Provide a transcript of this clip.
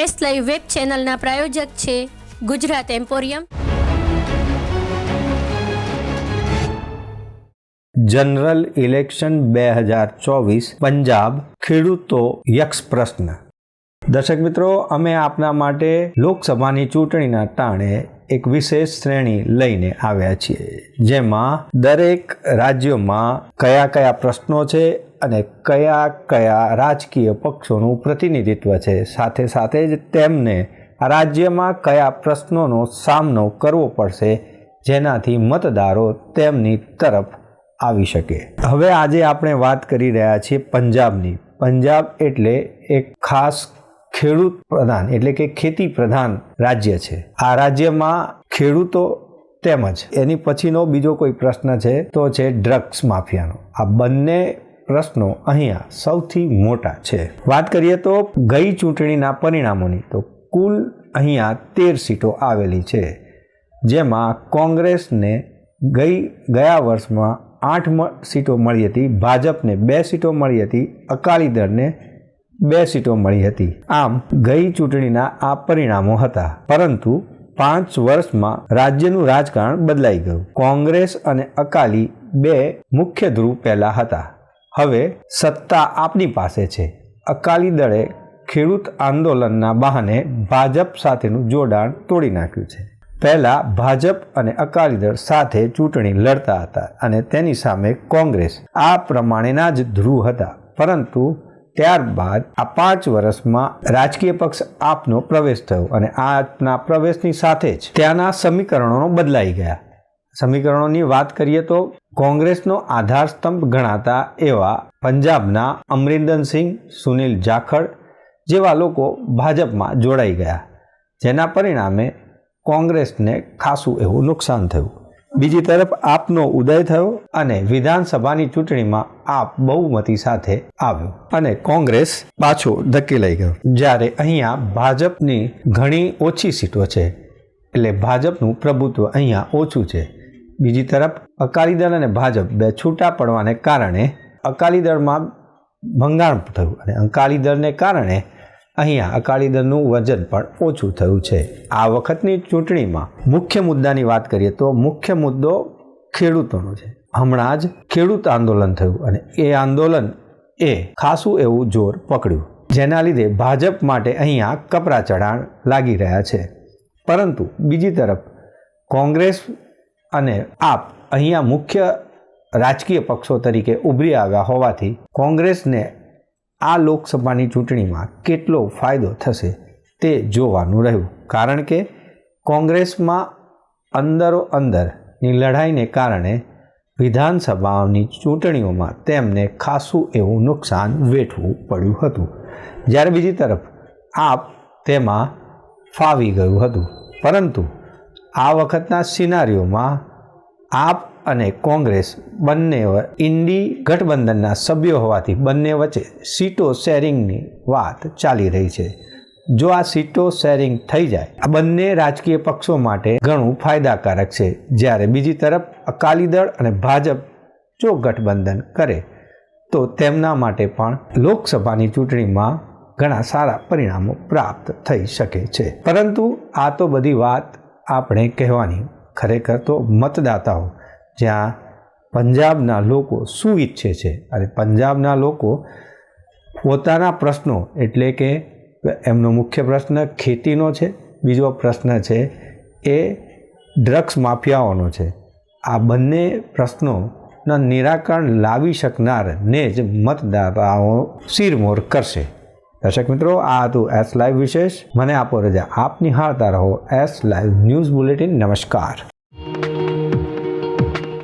Live web ચેનલના પ્રાયોજક છે Gujarat emporium. General election બે હજાર ચોવીસ પંજાબ ખેડૂતો યક્ષ પ્રશ્ન. દર્શક મિત્રો, અમે આપના માટે લોકસભાની ચૂંટણીના ટાણે એક વિશેષ શ્રેણી લઈને આવ્યા છીએ, જેમાં દરેક રાજ્યોમાં કયા કયા પ્રશ્નો છે અને કયા કયા રાજકીય પક્ષોનું પ્રતિનિધિત્વ છે? સાથે સાથે જ તેમને રાજ્યમાં કયા પ્રશ્નોનો સામનો કરવો પડશે જેનાથી મતદારો તેમની તરફ આવી શકે? હવે આજે આપણે વાત કરી રહ્યા છીએ પંજાબની. પંજાબ એટલે એક ખાસ ખેડૂત પ્રધાન, એટલે કે ખેતી પ્રધાન રાજ્ય છે. આ રાજ્યમાં ખેડૂતો તેમજ, એની પછીનો બીજો કોઈ પ્રશ્ન છે તો છે ડ્રગ્સ માફિયાનો. આ બંને પ્રશ્નો અહીંયા સૌથી મોટા છે. વાત કરીએ તો ગઈ ચૂંટણીના પરિણામોની, તો કુલ અહીંયા તેર સીટો આવેલી છે, જેમાં કોંગ્રેસને ગઈ, ગયા વર્ષમાં આઠ સીટો મળી હતી, ભાજપને બે સીટો મળી હતી, અકાલી દળને બે સીટો મળી હતી. આમ ગઈ ચૂંટણીના આ પરિણામો હતા. પરંતુ પાંચ વર્ષમાં રાજ્યનું રાજકારણ બદલાઈ ગયું. કોંગ્રેસ અને અકાલી બે મુખ્ય ધ્રુવ પહેલા હતા. હવે સત્તા આપની પાસે છે. અકાલી દળે ખેડૂત આંદોલનના બહાને ભાજપ સાથેનું જોડાણ તોડી નાખ્યું છે. પહેલા ભાજપ અને અકાલી દળ સાથે ચૂંટણી લડતા હતા અને તેની સામે કોંગ્રેસ. આ પ્રમાણેના જ ધ્રુવ હતા. પરંતુ ત્યારબાદ આ પાંચ વર્ષમાં રાજકીય પક્ષ આપનો પ્રવેશ થયો અને આપના પ્રવેશની સાથે જ ત્યાંના સમીકરણો બદલાઈ ગયા. સમીકરણોની વાત કરીએ તો કોંગ્રેસનો આધારસ્તંભ ગણાતા એવા પંજાબના અમરિંદરસિંહ, સુનિલ જાખડ જેવા લોકો ભાજપમાં જોડાઈ ગયા, જેના પરિણામે કોંગ્રેસને ખાસું એવું નુકસાન થયું. બીજી તરફ આપનો ઉદય થયો અને વિધાનસભાની ચૂંટણીમાં આપ બહુમતી સાથે આવ્યો અને કોંગ્રેસ પાછો ધકેલાઈ ગયો. જ્યારે અહીંયા ભાજપની ઘણી ઓછી સીટો છે, એટલે ભાજપનું પ્રભુત્વ અહીંયા ઓછું છે. બીજી તરફ, અકાલી દળ અને ભાજપ બે છૂટા પડવાને કારણે અકાલી દળમાં ભંગાણ થયું અને અકાલી દળને કારણે અહીંયા અકાલી દળનું વજન પણ ઓછું થયું છે. આ વખતની ચૂંટણીમાં મુખ્ય મુદ્દાની વાત કરીએ તો મુખ્ય મુદ્દો ખેડૂતોનો છે. હમણાં જ ખેડૂત આંદોલન થયું અને એ આંદોલન એ ખાસું એવું જોર પકડ્યું. જેના લીધે ભાજપ માટે અહીંયા કપરા ચઢાણ લાગી રહ્યા છે. પરંતુ બીજી તરફ, કોંગ્રેસ અને આપ અહીંયા મુખ્ય રાજકીય પક્ષો તરીકે ઉભરી આવ્યા હોવાથી કોંગ્રેસને આ લોકસભાની ચૂંટણીમાં કેટલો ફાયદો થશે તે જોવાનું રહ્યું. કારણ કે કોંગ્રેસમાં અંદરો અંદરની લડાઈને કારણે વિધાનસભાની ચૂંટણીઓમાં તેમને ખાસું એવું નુકસાન વેઠવું પડ્યું હતું. જ્યારે બીજી તરફ આપ તેમાં ફાવી ગયું હતું. પરંતુ આ વખતના સિનારીઓમાં આપ અને કોંગ્રેસ બંને ઇન્ડી ગઠબંધનના સભ્યો હોવાથી બંને વચ્ચે સીટો શેરિંગની વાત ચાલી રહી છે. જો આ સીટો શેરિંગ થઈ જાય, આ બંને રાજકીય પક્ષો માટે ઘણું ફાયદાકારક છે. જ્યારે બીજી તરફ અકાલી દળ અને ભાજપ જો ગઠબંધન કરે, તો તેમના માટે પણ લોકસભાની ચૂંટણીમાં ઘણા સારા પરિણામો પ્રાપ્ત થઈ શકે છે. પરંતુ આ તો બધી વાત આપણે કહેવાની ખરેખર તો મતદાતાઓ, જ્યાં પંજાબના લોકો શું ઈચ્છે છે. અને પંજાબના લોકો પોતાના પ્રશ્નો, એટલે કે એમનો મુખ્ય પ્રશ્ન ખેતીનો છે, બીજો પ્રશ્ન છે એ ડ્રગ્સ માફિયાઓનો છે. આ બંને પ્રશ્નોના નિરાકરણ લાવી શકનારને જ મતદાતાઓ શિરમોર કરશે. દર્શક મિત્રો, આ હતું એસ લાઈવ વિશેષ. મને આપો રજા. આપ નિહાળતા રહો એસ લાઈવ ન્યૂઝ બુલેટિન. નમસ્કાર.